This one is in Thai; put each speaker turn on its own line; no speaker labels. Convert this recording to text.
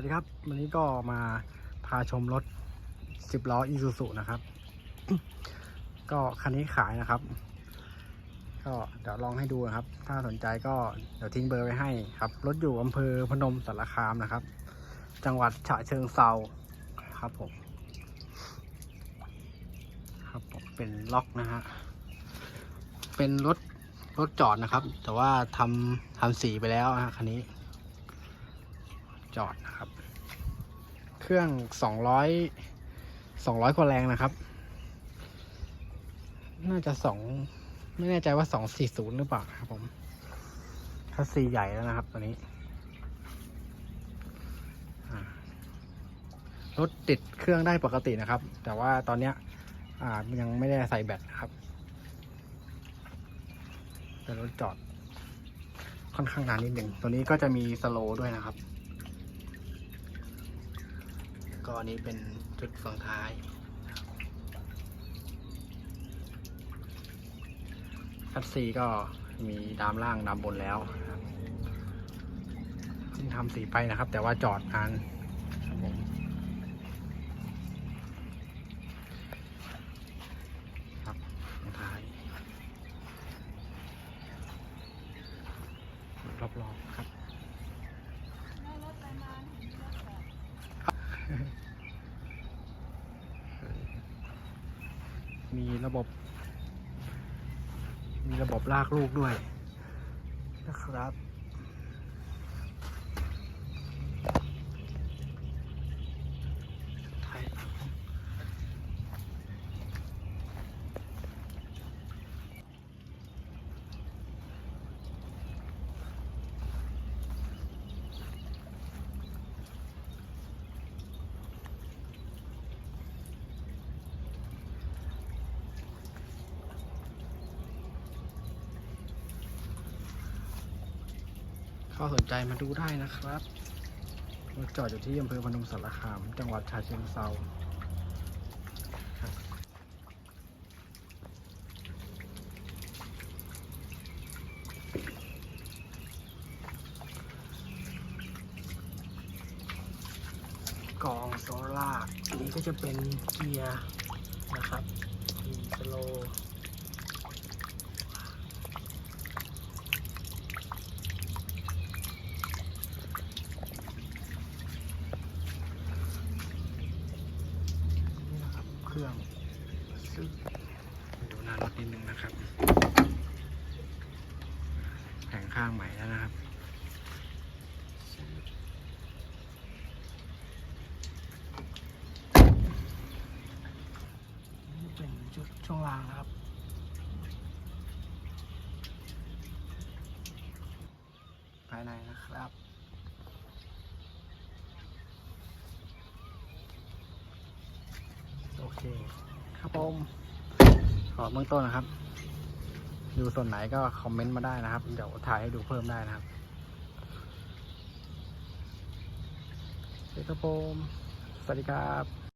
วัสดีครับ วันนี้ก็มาพาชมรถ 10 ล้ออีซูซุนะครับ ก็คันนี้ขายนะครับ ก็เดี๋ยวลองให้ดูนะครับ ถ้าสนใจก็เดี๋ยวทิ้งเบอร์ไว้ให้ครับ รถอยู่อำเภอพนมสารคามนะครับ จังหวัดฉะเชิงเซาครับผม ครับผมเป็นล็อกนะฮะ เป็นรถรถจอดนะครับ แต่ว่าทำทำสีไปแล้วนะฮะคันนี้ จอดนะครับ เครื่องสองร้อยสองร้อยกว่าแรงนะครับ น่าจะสองไม่แน่ใจว่าสองสี่ศูนย์หรือเปล่าครับผมคัสซีใหญ่แล้วนะครับตัวนี้รถติดเครื่องได้ปกตินะครับ แต่ว่าตอนเนี้ยยังไม่ได้ใส่แบตนะครับ แต่รถจอดค่อนข้างนานนิดหนึ่งตัวนี้ก็จะมีสโลด้วยนะครับ ก็อันนี้เป็นจุดฝั่งท้ายคัดซีก็มีดามล่างดามบนแล้วครับเพิ่งทำสีไปนะครับ แต่ว่าจอดนานครับผมครับฝั่งท้ายรอบๆครับ มีระบบ มีระบบลากลูกด้วยนะครับ เข้าสนใจมาดูได้นะครับรถจอดอยู่ที่อำเภอพนมสารคาม จังหวัดฉะเชิงเซากองโซล่าอันนี้ก็จะเป็นเกียร์นะครับมีสโลว์ นี่นะครับ เครื่องซึ่งดูหน้ารถนิดนึงนะครับแผงข้างใหม่แล้วนะครับนี่เป็นจุดช่วงล่างนะครับภายในนะครับ โอ เคครับผมขอเบื้องต้นนะครับ ดูส่วนไหนก็คอมเมนต์มาได้นะครับ เดี๋ยวถ่ายให้ดูเพิ่มได้นะครับโอเคครับผมสวัสดีครับ